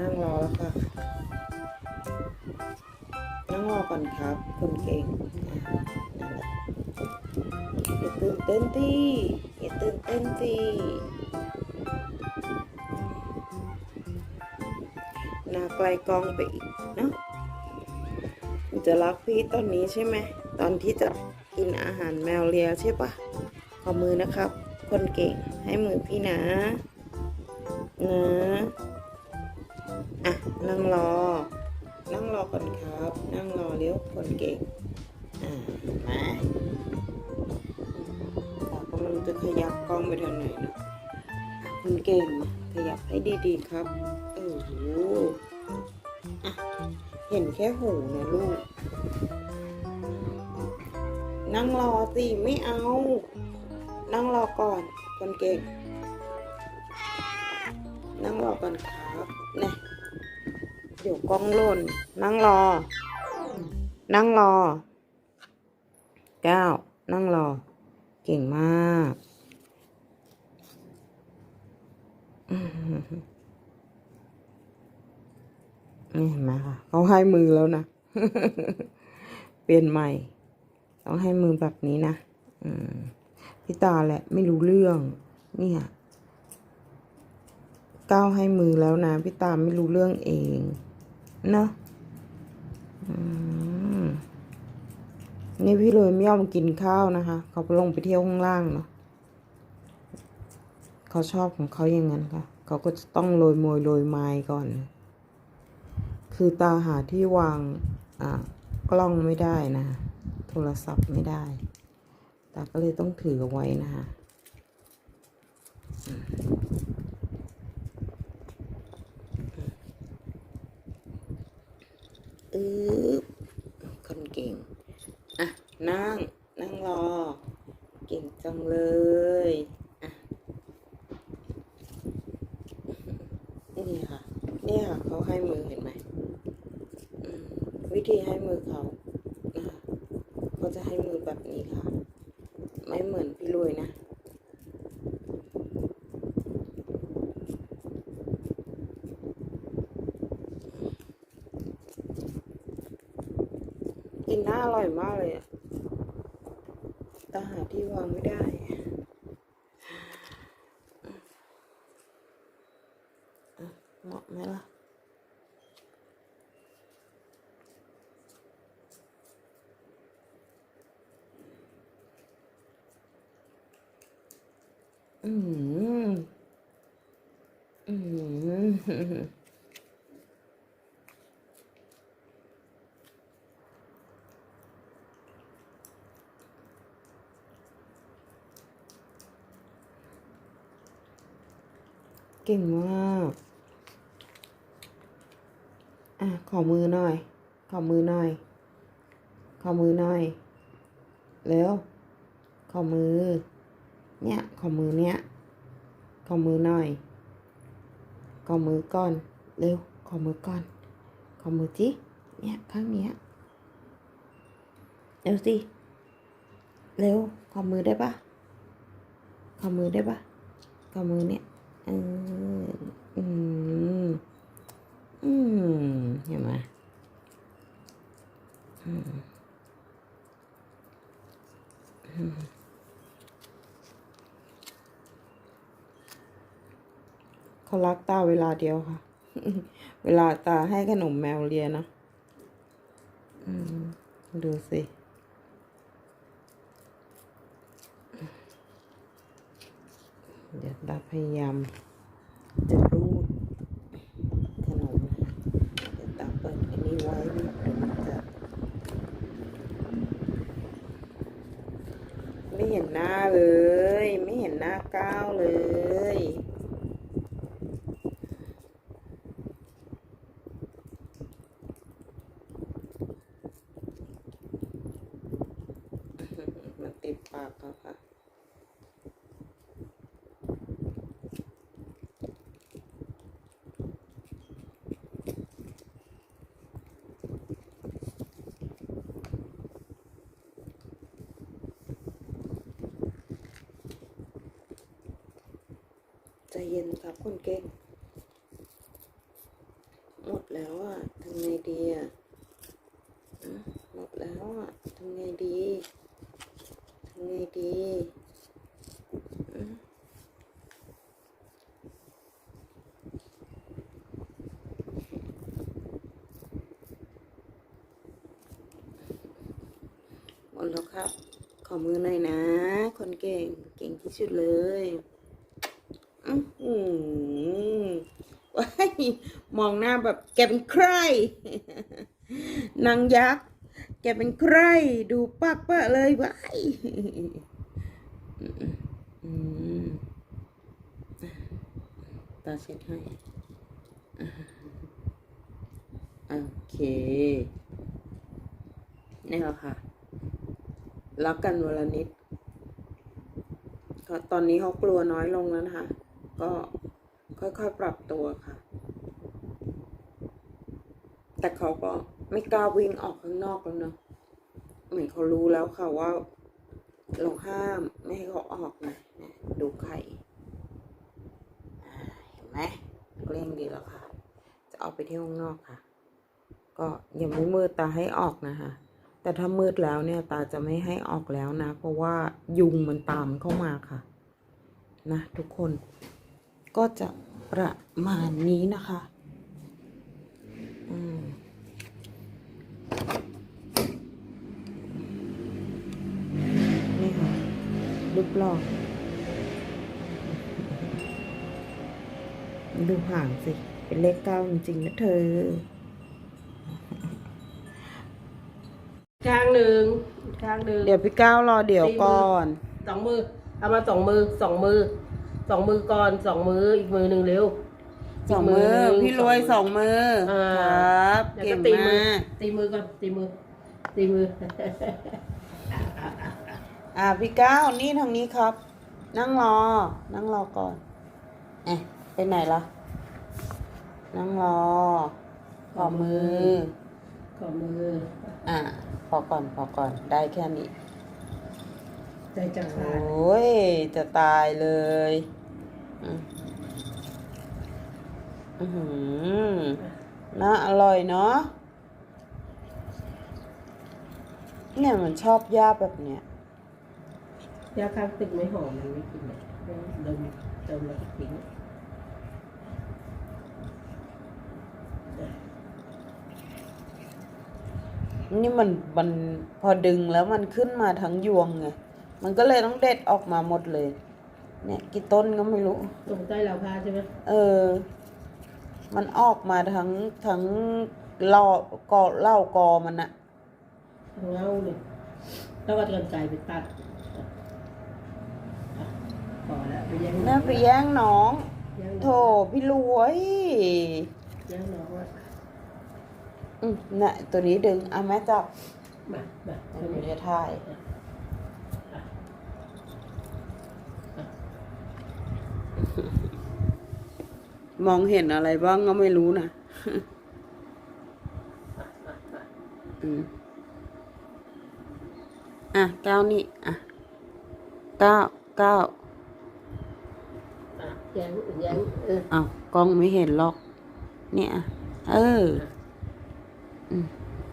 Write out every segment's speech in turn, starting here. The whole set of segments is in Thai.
นั่งรอแล้วค่ะ นั่งรอก่อนครับ คนเก่งอะนั่นแหละอย่าตื่นเต้นสิอย่าตื่นเต้นสิหน้าไกลกองไปอีกเนาะจะรักพี่ตอนนี้ใช่ไหม ตอนที่จะกินอาหารแมวเลียใช่ปะขอมือนะครับ คนเก่งให้มือพี่นะนะ อะนั่งรอ นั่งรอก่อนครับ นั่งรอเลี้ยวคนเก่งอ่ามาเราก็ไมันจะขยับกล้องไปทางไหนนะอะคนเก่งขยับให้ดีๆครับโอ้โหอะเห็นแค่หูนะลูก นั่งรอสิไม่เอา นั่งรอก่อนคนเก่งนั่งรอก่อนครับเนี่ย เดี๋ยวกล้องหล่น นั่งรอ นั่งรอเก้านั่งรอ เก่งมากนี่เห็นไหมคะเขาให้มือแล้วนะ เปลี่ยนใหม่ ต้องให้มือแบบนี้นะพี่ตาแหละไม่รู้เรื่อง เนี่ยก้าวให้มือแล้วนะพี่ตาไม่รู้เรื่องเอง เนาะอืมนี่พี่เลยไม่ยอมกินข้าวนะคะ เขาลงไปเที่ยวข้างล่างเนาะเขาชอบของเขาอย่างนั้นค่ะ เขาก็จะต้องโรยโมยโรยไม้ก่อน คือตาหาที่วางอ่ากล้องไม่ได้นะ โทรศัพท์ไม่ได้ ตาก็เลยต้องถือเอาไว้นะคะ คนเก่ง อะ นั่ง นั่งรอ เก่งจังเลยอะนี่ค่ะ นี่ค่ะ เขาให้มือเห็นไหม วิธีให้มือเขาเขาจะให้มือแบบนี้ค่ะ ไม่เหมือนพี่รวยนะ กินน่า อร่อยมากเลยอะต่หาที่วางไม่ได้ เหมาะไหมล่ะอืม อืม ก่งมาก อะ ขอมือหน่อย ขอมือหน่อย ขอมือหน่อย เร็ว ขอมือ เนี่ย ขอมือเนี่ยขอมือหน่อย ขอมือก่อน เร็ว ขอมือก่อน ขอมือจิเนี่ย ข้างเนี้ย เร็วสิ เร็ว ขอมือได้ปะขอมือได้ปะขอมือเนี่ย อออืมอืมเห็นไหมอืมอืมเขารักตาเวลาเดียวค่ะ เวลาตาให้ขนมแมวเลียนะอืมดูสิ เดี๋ยวตาพยายามจะรูดขนมนะคะเดี๋ยวตาเปิดอันนี้ไว้เดี๋ยวมันจะไม่เห็นหน้าเลย ไม่เห็นหน้าก้าวเลย มันติดปากแล้วค่ะ ใจเย็นค รับคนเก่ง หมดแล้วอะทำไงดีอะหมดแล้วอะทำไงดีทำไงดีอะหมดแล้วครับ ขอมือหน่อยนะ คนเก่ง เก่งที่สุดเลย อื้อหือว้าย มองหน้าแบบแกเป็นใครนางยักษ์แกเป็นใครดูปากปะเลยว้ายตาเช็ดให้โอเค นี่แหละค่ะ รักกันวลนิดตอนนี้เขากลัวน้อยลงแล้วนะคะ ก็ ค่อยๆปรับตัวค่ะ แต่เขาก็ไม่กล้าวิ่งออกข้างนอกแล้วเนาะเหมือนเขารู้แล้วค่ะว่า เราห้ามไม่ให้เขาออกนะดูไข่เห็นไหมเกลี้ยงดีแล้วค่ะ จะเอาไปเที่ยวข้างนอกค่ะ ก็ยังไม่มืดตาให้ออกนะคะแต่ถ้ามืดแล้วเนี่ยตาจะไม่ให้ออกแล้วนะ เพราะว่ายุงมันตามเข้ามาค่ะ นะทุกคนก็จะ ประมาณนี้นะคะอืมนี่ค่ะรูปหล่อดูห่างสิ เป็นเลขเก้าจริงๆนะเธอข้างหนึ่งอีกข้างหนึ่งเดี๋ยวพี่ก้าวรอเดี๋ยวก่อน สองมือ เอามาสองมือสองมือ สองมือก่อนสองมืออีกมือหนึ่งเร็ว สองมือหนึ่พี่รวยสองมืออ่าครับแล้วเก่ก็งตีมือมากตีมือก่อนตีมือ ตีมือ อ่าพี่ก้าวนี่ทางนี้ครับ นั่งรอ นั่งรอก่อนเอ๊ะไปไหนล่ะ นั่งรอขอมือ ขอมือ อ่าพอก่อนพอก่อนได้แค่นี้ ใจจะขาโอ้ดยจะตายเลยอืมอื้อหือน่าอร่อยเนาะ เนี่ยมันชอบย่าแบบเนี้ยยาข้างตึกไม่หอมมันไม่กินเลยเดิมเดิมแล้วก็ทิ้งนี่มันมันพอดึงแล้วมันขึ้นมาทั้งยวงไง มันก็เลยต้องเด็ดออกมาหมดเลย เนี่ยกี่ต้นก็ไม่รู้ตรงใต้เราพาใช่ไหมเออ มันออกมาทั้งทั้งเล่ากอเล่ากอมันอะทางเงาเลยแล้วก็กันไกลไปตัดอะพอแล้วไปแย่งน่าไปแย่งน้องแย่งโถพี่รวยแย่งน้องว่าอืมน่ะตัวนี้ดึงเอาแม่จับมามาเดี๋ยวหนูจะถ่าย มองเห็นอะไรบ้างก็ไม่รู้นะอืมอะเก้านี่ อะเก้าเก้าอะแย่งแย่งเอออ้าวกล้องไม่เห็นหรอก เนี่ยอะเอออืม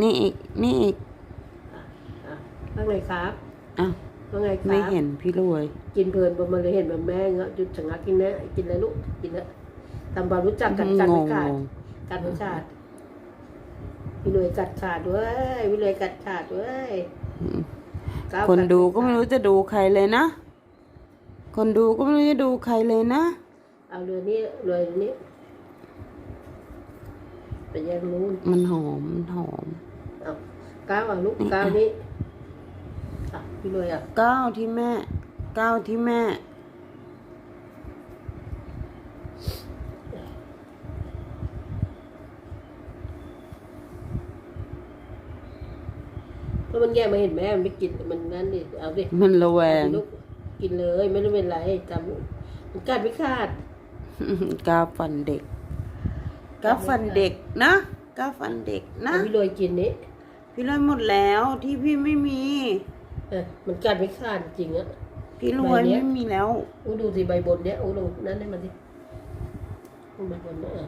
นี่อีก นี่อีกอะว่าไงครับอ้าวว่าไงครับไม่เห็นพี่รวย กินเพลินประมาณเลยเห็นแบบแม่เงาะจุดชะงักกินนะกินเลยลูก กินแล้ว ทำความรู้จักกันกันงไม่งขาดงงกันไม่ขาดพี่เลยกัดขาดด้วยพี่เลยกัดขาดด้วยอืมก้าวคนกัดูก็ไม่รู้จะดูใครเลยนะ คนดูก็ไม่รู้จะดูใครเลยนะ เอาเรือนี้เรือนี้ไปแย่งนู้นมันหอมมันหอมเอาก้าวอะลูกก้าวนี้อะพี่เลยอะก้าวที่แม่ก้าวที่แม่ ก็มันแย่งมาเห็นแม่มันไม่กินมันนั่นดิเอาดิมันระแวงลูกกินเลยไม่ต้องเป็นไรจำมันกัดไม่ขาดก้าวฟันเด็กก้าวฟันเด็กนะก้าวฟันเด็กนะเอาพี่เลยกินนี้พี่รวยหมดแล้วที่พี่ไม่มีเออมันกัดไม่ขาดจริงอะพี่รวยใบเนี้ยไม่มีแล้วอู้ดูสิใบบนเนี้ยอู้ดูนั่นให้มันสิใบบนเนี้ยเออ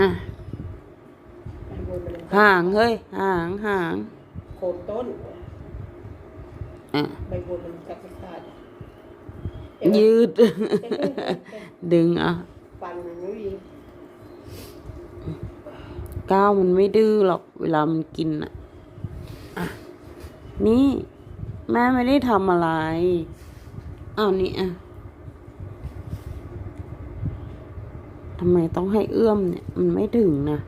อะใบบัวมันห่างเฮ้ยห่างห่างโคนต้นอะใบบัวมันกัดไม่ขาดยืด ดึงอะฟันมันไม่มีก้าวมันไม่ดื้อหรอกเวลามันกินอะอะ นี่ แม่ไม่ได้ทำอะไร อ้าวนี่อะทำไมต้องให้เอื้อมเนี่ย มันไม่ถึงนะ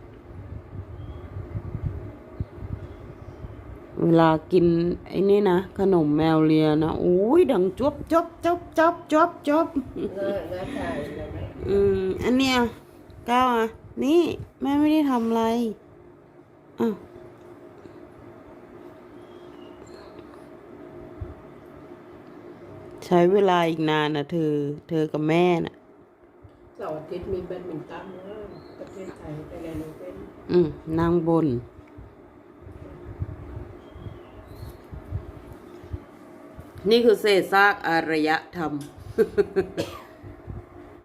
เวลากินไอ้นี่นะขนมแมวเลียนะโอ้ยดังจบจบจบจบจบจบหน้าหน้าชายเลยนะอืมอันเนี้ยก้าวอะนี่แม่ไม่ได้ทำอะไรอ้าวใช้เวลาอีกนานนะเธอ เธอกับแม่น่ะเสาร์อาทิตย์มีแบดมินตันนะประเทศไทยไปเรียนโอเพ่นอืมนางบน นี่คือเศษซากอารยธรรม